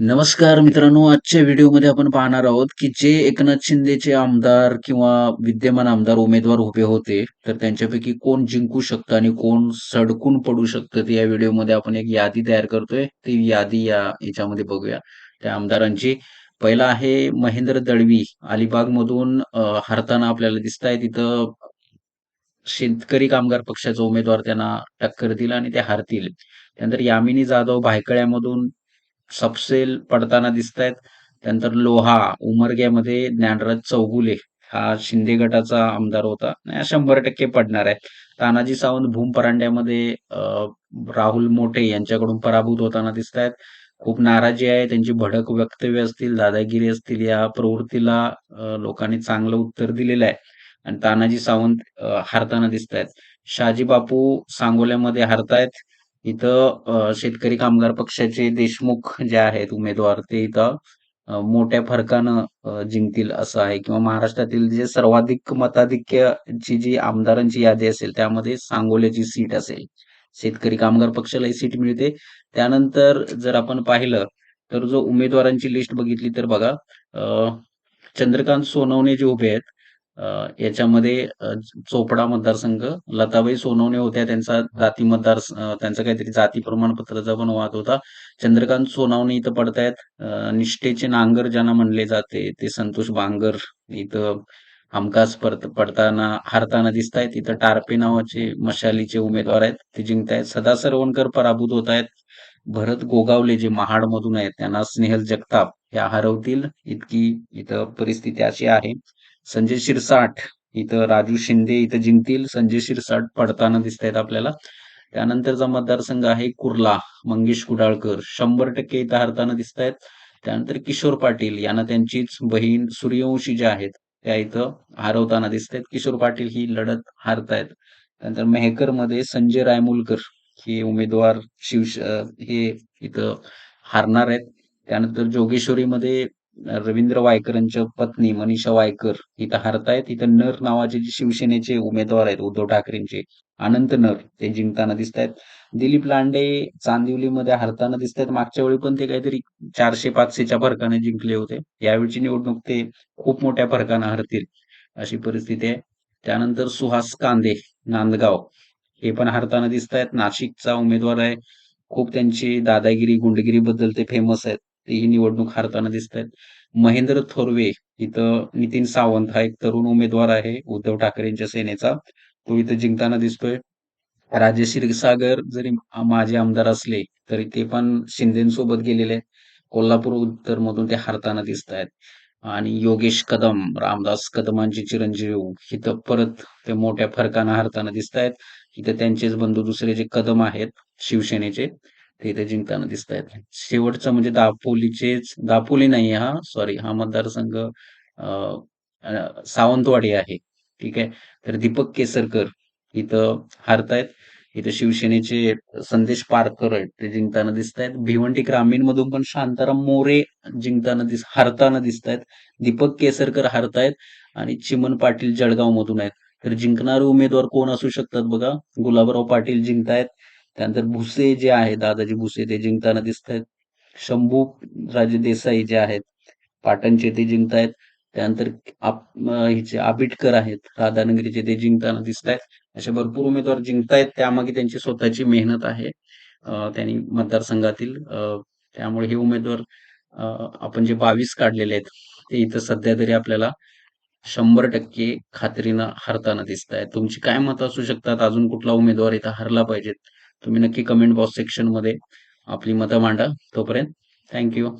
नमस्कार मित्रांनो आजच्या व्हिडिओमध्ये आपण पाहणार आहोत की जे एकनाथ शिंदेचे आमदार किंवा विद्यमान आमदार उमेदवार उभे होते तर त्यांच्यापैकी कोण जिंकू शकतं आणि कोण सडकून पडू शकतं ते या व्हिडिओमध्ये आपण एक यादी तयार करतोय. ती यादी या याच्यामध्ये बघूया. त्या आमदारांची पहिला आहे महेंद्र दळवी. अलिबाग मधून हरताना आपल्याला दिसत आहे तिथं शेतकरी कामगार पक्षाचा उमेदवार त्यांना टक्कर दिला आणि ते हरतील. त्यानंतर यामिनी जाधव भायकळ्यामधून सबसेल पडताना दिसत आहेत त्यानंतर लोहा उमरग्यामध्ये ज्ञानराज चौगुले हा शिंदे गटाचा आमदार होता. आणि शंभर टक्के पडणार आहे. तानाजी सावंत भूम परांड्यामध्ये राहुल मोठे यांच्याकडून पराभूत होताना दिसत आहेत खूप नाराजी आहे. त्यांची भडक वक्तव्य असतील दादागिरी असतील या प्रवृत्तीला लोकांनी चांगलं उत्तर दिलेलं आहे. आणि तानाजी सावंत हारताना दिसत आहेत शहाजी बापू सांगोल्यामध्ये हरतायत. इथं शेतकरी कामगार पक्षाचे देशमुख जे आहेत उमेदवार ते इथं मोठ्या फरकानं जिंकतील असं आहे. किंवा महाराष्ट्रातील जे सर्वाधिक मताधिक्यची जी आमदारांची यादी असेल त्यामध्ये सांगोल्याची सीट असेल. शेतकरी कामगार पक्षाला ही सीट मिळते. त्यानंतर जर आपण पाहिलं तर जो उमेदवारांची लिस्ट बघितली तर बघा चंद्रकांत सोनवणे जे उभे आहेत याच्यामध्ये चोपडा मतदारसंघ लताबाई सोनवणे होत्या त्यांचा जाती मतदार त्यांचा काहीतरी जाती प्रमाणपत्राचा पण वाद होता. चंद्रकांत सोनवणे इथं पडतायत. निष्ठेचे नांगर ज्यांना म्हणले जाते ते संतोष बांगर इथं हमखास पडताना हारताना दिसत आहेत इथं टारपे नावाचे मशालीचे उमेदवार आहेत. ते जिंकतायत. सदा सरवणकर पराभूत होत आहेत भरत गोगावले जे महाड मधून आहेत त्यांना स्नेहल जगताप या हरवतील. इतकी इथं परिस्थिती अशी आहे. संजय शिरसाट इथं राजू शिंदे इथं जिंकतील. संजय शिरसाट पडताना दिसत आहेत आपल्याला त्यानंतरचा मतदारसंघ आहे कुर्ला मंगेश कुडाळकर शंभर टक्के इथं हरताना दिसत आहेत त्यानंतर किशोर पाटील यांना त्यांचीच बहीण सूर्यवंशी ज्या आहेत त्या इथं हरवताना दिसत आहेत किशोर पाटील ही लढत हारतायत. त्यानंतर मेहकरमध्ये संजय रायमुलकर हे उमेदवार शिवश हे इथं हारणार आहेत. त्यानंतर जोगेश्वरीमध्ये रवींद्र वायकरांच्या पत्नी मनीषा वायकर इथं हरतायत. इथं नर नावाचे जे शिवसेनेचे उमेदवार आहेत उद्धव ठाकरेंचे अनंत नर ते जिंकताना दिसत आहेत दिलीप लांडे चांदिवलीमध्ये हरताना दिसत आहेत मागच्या वेळी पण ते काहीतरी चारशे पाचशेच्या फरकाने जिंकले होते. यावेळीची निवडणूक ते खूप मोठ्या फरकाने हरतील अशी परिस्थिती आहे. त्यानंतर सुहास कांदे नांदगाव हे पण हरताना दिसत आहेत नाशिकचा उमेदवार आहे. खूप त्यांची दादागिरी गुंडगिरी बद्दल ते फेमस आहेत. ही निवडणूक हारताना दिसत आहेत महेंद्र थोरवे इथं नितीन सावंत हा एक तरुण उमेदवार आहे उद्धव ठाकरेंच्या सेनेचा. तो इथं जिंकताना दिसतोय. राजेश क्षीरसागर जरी माझे आमदार असले तरी ते पण शिंदेसोबत गेलेले आहेत. कोल्हापूर उत्तर मधून ते हारताना दिसत आहेत आणि योगेश कदम रामदास कदमांचे चिरंजीव इथं परत ते मोठ्या फरकानं हारताना दिसत आहेत इथं त्यांचेच बंधू दुसरे जे कदम आहेत शिवसेनेचे ते इथे जिंकताना दिसत आहेत शेवटचा म्हणजे दापोलीचेच दापोली नाही हा सॉरी हा मतदारसंघ सावंतवाडी आहे. ठीक आहे? तर दीपक केसरकर इथं हारतायत. इथं शिवसेनेचे संदेश पारकर आहेत ते जिंकताना दिसत आहेत भिवंडी ग्रामीण मधून पण शांताराम मोरे जिंकताना दिस हारताना दिसत आहेत दीपक केसरकर हारतायत आणि चिमन पाटील जळगाव मधून आहेत. तर जिंकणारे उमेदवार कोण असू शकतात बघा? गुलाबराव पाटील जिंकतायत. त्यानंतर भुसे जे आहे दादाजी भुसे ते जिंकताना दिसत आहेत शंभू राजे देसाई जे आहेत पाटणचे ते जिंकतायत. त्यानंतर हिचे आबिटकर आहेत राधानगरीचे ते जिंकताना दिसत आहेत असे भरपूर उमेदवार जिंकतायत त्यामागे त्यांची स्वतःची मेहनत आहे. त्यांनी मतदारसंघातील त्यामुळे हे उमेदवार आपण जे बावीस काढलेले आहेत ते इथं सध्या तरी आपल्याला शंभर टक्के खात्रीनं हरताना दिसत आहे तुमची काय मत असू शकतात? अजून कुठला उमेदवार इथं हरला पाहिजेत? तुम्ही नक्की कमेंट बॉक्स सेक्शनमध्ये आपली मतं मांडा. तोपर्यंत थँक्यू